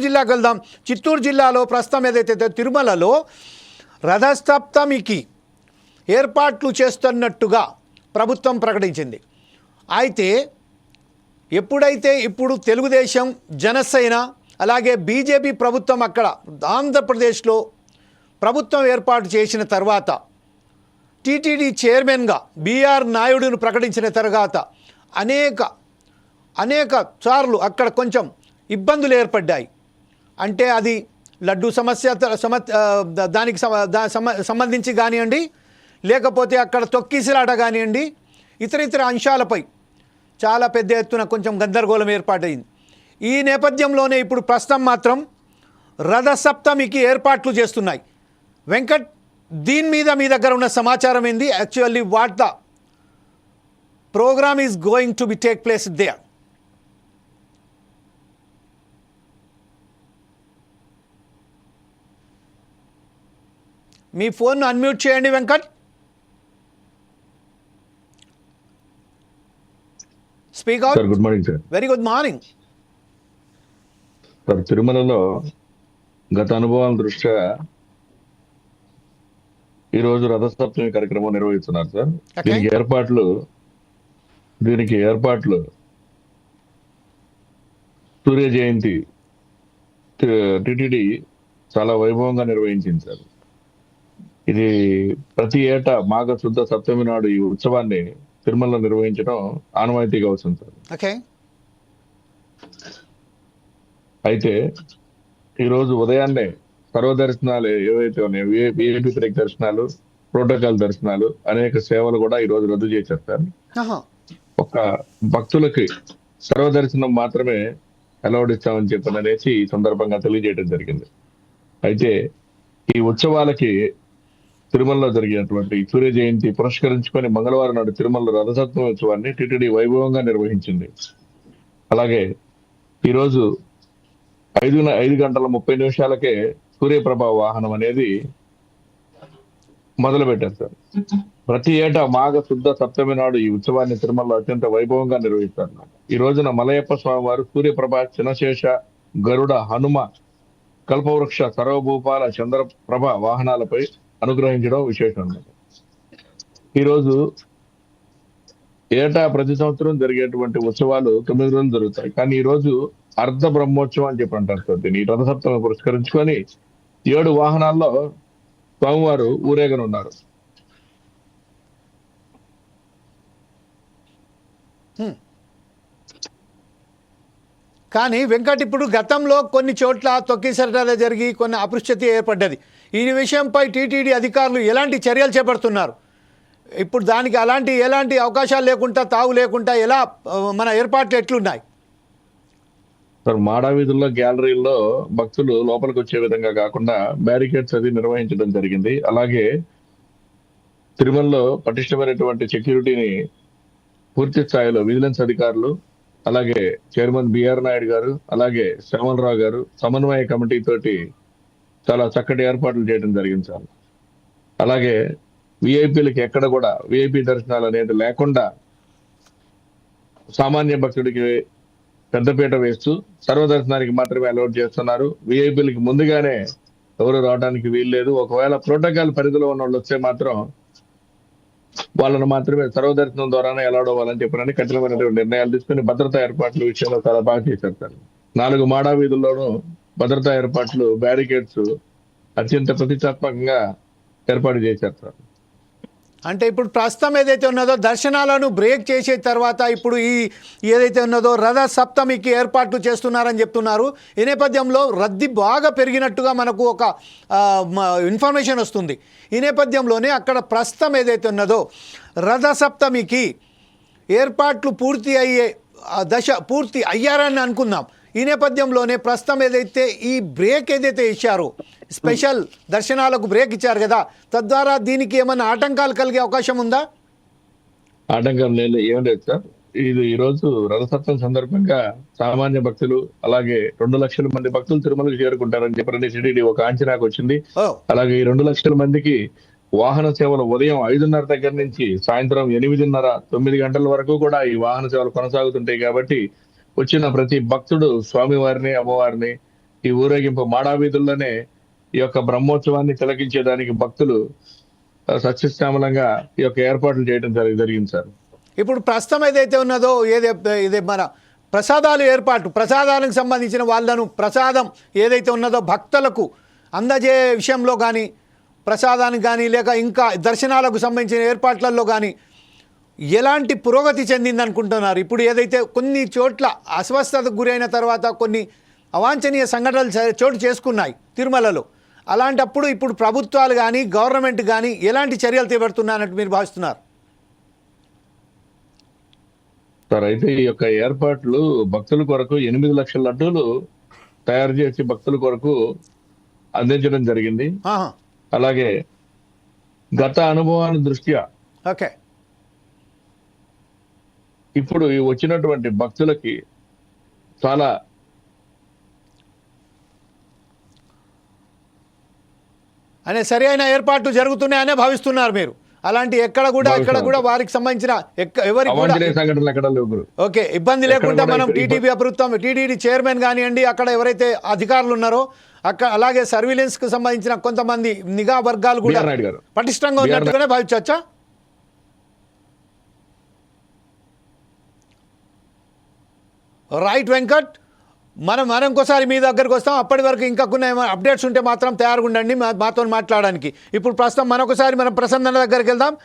చిత్తూరు జిల్లాకు వెళ్దాం. చిత్తూరు జిల్లాలో ప్రస్తుతం ఏదైతే తిరుమలలో రథసప్తమికి ఏర్పాట్లు చేస్తున్నట్టుగా ప్రభుత్వం ప్రకటించింది. అయితే ఎప్పుడైతే ఇప్పుడు తెలుగుదేశం జనసేన అలాగే బీజేపీ ప్రభుత్వం అక్కడ ఆంధ్రప్రదేశ్లో ప్రభుత్వం ఏర్పాటు చేసిన తర్వాత టీటీడీ చైర్మన్గా బీఆర్ నాయుడును ప్రకటించిన తర్వాత అనేక అనేక సార్లు అక్కడ కొంచెం ఇబ్బందులు ఏర్పడ్డాయి. అంటే అది లడ్డు సమస్య సమ దానికి సంబంధించి కానివ్వండి లేకపోతే అక్కడ తొక్కిసిలాట కానివ్వండి ఇతర ఇతర అంశాలపై చాలా పెద్ద ఎత్తున కొంచెం గందరగోళం ఏర్పాటైంది ఈ నేపథ్యంలోనే ఇప్పుడు ప్రస్తుతం మాత్రం రథసప్తమికి ఏర్పాట్లు చేస్తున్నాయి. వెంకట్ దీని మీద మీ దగ్గర ఉన్న సమాచారం ఏంది? Actually what the program is going to be take place there. Me phone unmute చేయండి Venkat. Speak out sir good morning sir very good morning sir తిరుమలలో గత అనుభవాల దృష్ట్యా ఈ రోజు రథసప్తమి కార్యక్రమం నిర్వహిస్తున్నారు సార్. దీనికి ఏర్పాట్లు దీనికి ఏర్పాట్లు సూర్య జయంతి టిటిడి చాలా వైభవంగా నిర్వహించింది సార్ ఇది ప్రతి ఏటా మాఘ శుద్ధ సప్తమి నాడు ఈ ఉత్సవాన్ని తిరుమలలో నిర్వహించడం ఆనవాయితీగా వస్తుంది అయితే ఈ రోజు ఉదయాన్నే సర్వదర్శనాలు ఏవైతే ఉన్నాయో విఐపి బ్రేక్ దర్శనాలు ప్రోటోకాల్ దర్శనాలు అనేక సేవలు కూడా ఈ రోజు రద్దు సార్. ఒక భక్తులకి సర్వదర్శనం మాత్రమే అలౌడ్ ఇస్తామని చెప్పని అనేసి ఈ సందర్భంగా తెలియజేయడం జరిగింది. అయితే ఈ ఉత్సవాలకి తిరుమలలో జరిగినటువంటి సూర్య జయంతి పురస్కరించుకొని మంగళవారం నాడు తిరుమలలో రథసప్తమి ఉత్సవాన్ని టిటిడి వైభవంగా నిర్వహించింది. అలాగే ఈ రోజు ఐదు ఐదు గంటల ముప్పై నిమిషాలకే సూర్యప్రభ వాహనం అనేది మొదలు పెట్టారు సార్ ప్రతి ఏటా మాఘ శుద్ధ సప్తమి నాడు ఈ ఉత్సవాన్ని తిరుమలలో అత్యంత వైభవంగా నిర్వహిస్తారు. ఈ రోజున మలయప్ప స్వామి వారు సూర్యప్రభ చినశేష గరుడ హనుమ కల్పవృక్ష సర్వభూపాల చంద్రప్రభ వాహనాలపై అనుగ్రహించడం విశేషం అనమాట ఈ రోజు ఏటా ప్రతి సంవత్సరం జరిగేటువంటి ఉత్సవాలు తొమ్మిది రోజులు జరుగుతాయి. కానీ ఈ రోజు అర్ధ బ్రహ్మోత్సవం అని చెప్పి అంటారు దీన్ని రథసప్తమి పురస్కరించుకొని ఏడు వాహనాల్లో స్వామివారు ఊరేగనున్నారు. కానీ వెంకట్ ఇప్పుడు గతంలో కొన్ని చోట్ల తొక్కిసరటాలు జరిగి కొన్ని అపృష్యత ఏర్పడ్డది. ఈ విషయంపై టీటీడీ అధికారులు ఎలాంటి చర్యలు చేపడుతున్నారు? ఇప్పుడు దానికి అలాంటి ఎలాంటి అవకాశాలు లేకుండా తావు లేకుండా ఎలా మన ఏర్పాట్లు ఎట్లున్నాయి? సార్ మాడా వీధుల్లో గ్యాలరీల్లో భక్తులు లోపలికి వచ్చే విధంగా కాకుండా బ్యారికేడ్స్ అది నిర్వహించడం జరిగింది. అలాగే తిరుమలలో పటిష్టమైనటువంటి సెక్యూరిటీని పూర్తి స్థాయిలో విజిలెన్స్ అధికారులు అలాగే చైర్మన్ బిఆర్ నాయుడు గారు అలాగే శ్యామలరావు గారు సమన్వయ కమిటీ తోటి చాలా చక్కటి ఏర్పాట్లు చేయడం జరిగింది సార్. అలాగే విఐపీలకి ఎక్కడ కూడా విఐపి దర్శనాలు అనేది లేకుండా సామాన్య భక్తుడికి పెద్దపీట వేస్తూ సర్వదర్శనానికి మాత్రమే అలౌట్ చేస్తున్నారు. విఐపీలకి ముందుగానే ఎవరు రావడానికి వీల్లేదు. ఒకవేళ ప్రోటోకాల్ పరిధిలో ఉన్న వాళ్ళు వస్తే మాత్రం వాళ్ళను మాత్రమే సర్వదర్శనం ద్వారానే అలౌడ్ అవ్వాలని చెప్పినని కఠినమైనటువంటి నిర్ణయాలు తీసుకుని భద్రతా ఏర్పాట్ల విషయంలో చాలా బాగా చేశారు సార్. నాలుగు మాడా వీధుల్లోనూ భద్రతా ఏర్పాట్లు బ్యారికేడ్స్ అత్యంత ప్రతిష్టాత్మకంగా ఏర్పాటు చేశారు అంటే ఇప్పుడు ప్రస్తుతం ఏదైతే ఉన్నదో దర్శనాలను బ్రేక్ చేసే తర్వాత ఇప్పుడు ఈ ఏదైతే ఉన్నదో రథ సప్తమికి ఏర్పాట్లు చేస్తున్నారని చెప్తున్నారు. ఈ నేపథ్యంలో రద్దీ బాగా పెరిగినట్టుగా మనకు ఒక మ- ఇన్ఫర్మేషన్ వస్తుంది. ఈ నేపథ్యంలోనే అక్కడ ప్రస్తుతం ఏదైతే ఉన్నదో రథ సప్తమికి ఏర్పాట్లు పూర్తి అయ్యే దశ పూర్తి అయ్యారని అనుకుందాం. ఈ నేపథ్యంలోనే ప్రస్తుతం ఏదైతే ఈ బ్రేక్ ఏదైతే ఇచ్చారో స్పెషల్ దర్శనాలకు బ్రేక్ ఇచ్చారు కదా తద్వారా దీనికి ఏమైనా ఆటంకాలు కలిగే అవకాశం ఉందా? ఆటంకం లేదు ఏం లేదు సార్. ఇది ఈ రోజు రథసప్తం సందర్భంగా సామాన్య భక్తులు అలాగే రెండు లక్షల మంది భక్తులు తిరుమలకు చేరుకుంటారని చెప్పని సిటీడీ ఒక అంచనాకు వచ్చింది. అలాగే ఈ రెండు లక్షల మందికి వాహన సేవలు ఉదయం ఐదున్నర దగ్గర నుంచి సాయంత్రం ఎనిమిదిన్నర తొమ్మిది గంటల వరకు కూడా ఈ వాహన సేవలు కొనసాగుతుంటాయి కాబట్టి వచ్చిన ప్రతి భక్తుడు స్వామివారిని అమ్మవారిని ఈ ఊరేగింపు మాడా వీధుల్లోనే ఈ యొక్క బ్రహ్మోత్సవాన్ని తిలకించేదానికి భక్తులు సత్యశ్యామలంగా ఈ యొక్క ఏర్పాట్లు చేయడం జరిగింది సార్. ఇప్పుడు ప్రస్తుతం ఏదైతే ఉన్నదో ఏదే ఇదే మన ప్రసాదాలు ఏర్పాటు ప్రసాదాలకు సంబంధించిన వాళ్ళను ప్రసాదం ఏదైతే ఉన్నదో భక్తులకు అందజే విషయంలో కానీ ప్రసాదానికి కానీ లేక ఇంకా దర్శనాలకు సంబంధించిన ఏర్పాట్లలో కానీ ఎలాంటి పురోగతి చెందింది అనుకుంటున్నారు ఇప్పుడు ఏదైతే కొన్ని చోట్ల అస్వస్థతకు గురైన తర్వాత కొన్ని అవాంఛనీయ సంఘటనలు చోటు చేసుకున్నాయి తిరుమలలో. అలాంటప్పుడు ఇప్పుడు ప్రభుత్వాలు కానీ గవర్నమెంట్ కానీ ఎలాంటి చర్యలు చేపడుతున్నారన్నట్టు మీరు భావిస్తున్నారు? సార్ అయితే ఈ యొక్క ఏర్పాట్లు భక్తుల కొరకు ఎనిమిది లక్షల లడ్డూలు తయారు చేసి భక్తుల కొరకు అందించడం జరిగింది. అలాగే గత అనుభవాన్ని దృష్ట్యా ఓకే. ఇప్పుడు ఈ వచ్చినటువంటి భక్తులకి చాలా అనే సరి అయిన ఏర్పాట్లు జరుగుతున్నాయనే భావిస్తున్నారు మీరు అలాంటి ఎక్కడ కూడా ఎక్కడ. కూడా వారికి సంబంధించిన ఎవరికి. ఓకే ఇబ్బంది లేకుండా కూడా మనం టీటీడీ ప్రభుత్వం టీటీడీ చైర్మన్ కానివ్వండి అక్కడ ఎవరైతే అధికారులు ఉన్నారో అక్కడ అలాగే సర్వీలెన్స్కు సంబంధించిన కొంతమంది నిఘా వర్గాలు కూడా. పటిష్టంగా ఉన్నట్టుగానే భావించవచ్చా రైట్ వెంకట్ మనం మనం ఇంకోసారి మీ దగ్గరికి వస్తాం. అప్పటి వరకు ఇంకా కొన్ని అప్డేట్స్ ఉంటే మాత్రం తయారుగా ఉండండి మా- మాతో మాట్లాడడానికి. ఇప్పుడు ప్రస్తుతం మరొకసారి మనం ప్రసన్న దగ్గరికి వెళ్దాం.